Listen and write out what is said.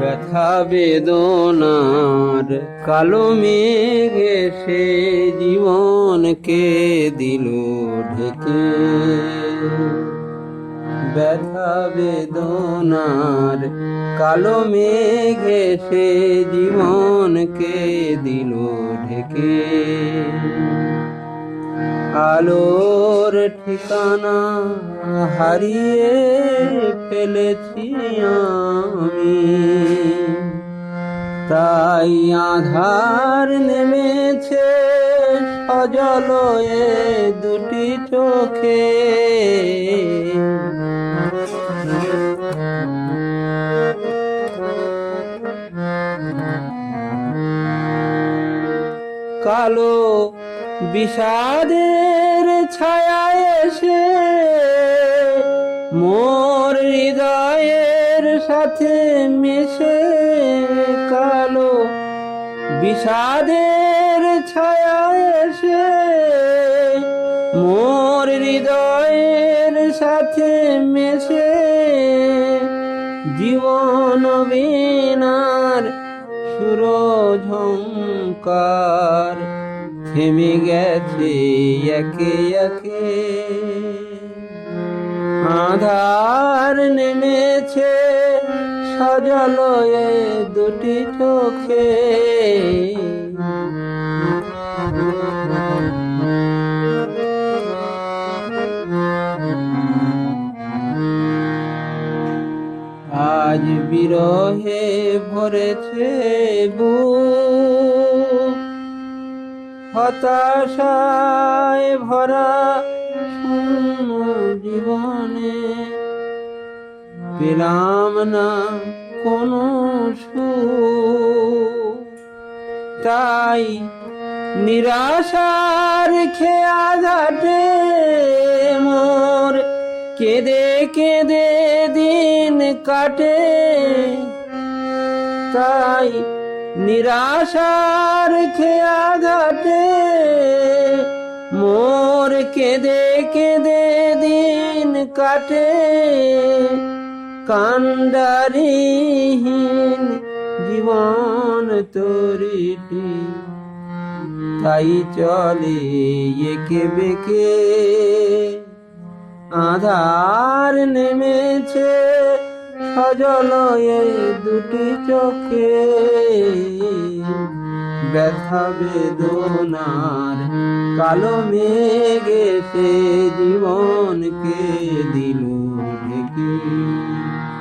ব্যথা বেদনার কালো মেঘে সে জীবনকে দিল ঢেকে। ব্যথা বেদনার কালো মেঘে সে জীবনকে দিল ঢেকে। আলোর ঠিকানা হারিয়ে ফেলেছি আমি। তাই আধার নেমেছে সজল এ দুটি চোখে। কালো বিষাদের ছায়া এসে মোর হৃদয়ের সাথে মিশে কালো বিষাদের ছায়া এসে মোর হৃদয়ের সাথে মিশে জীবন বিনার সুরঝঙ্কার থেমে গেছে একে একে। আধার নেমেছে সজল এ দুটি চোখে। আজ বিরহে ভরেছে বুক। হতাশায় ভরা জীবনে পেলাম না কোনো তাই নিরাশার খেয়া ঘাটে মোর কেঁদে কেঁদে দিন কাটে। তাই নিরাশার খেয়া ঘাটে মোর কেঁদে কেঁদে দিন কাটে। কান্ডারিহীন জীবন তরিটি, তাই চলে একে বেকে। আধার নেমেছে সজল দুটি চোখে। ব্যথা বেদনার কালো মেঘে সে জীবনকে দিল। Música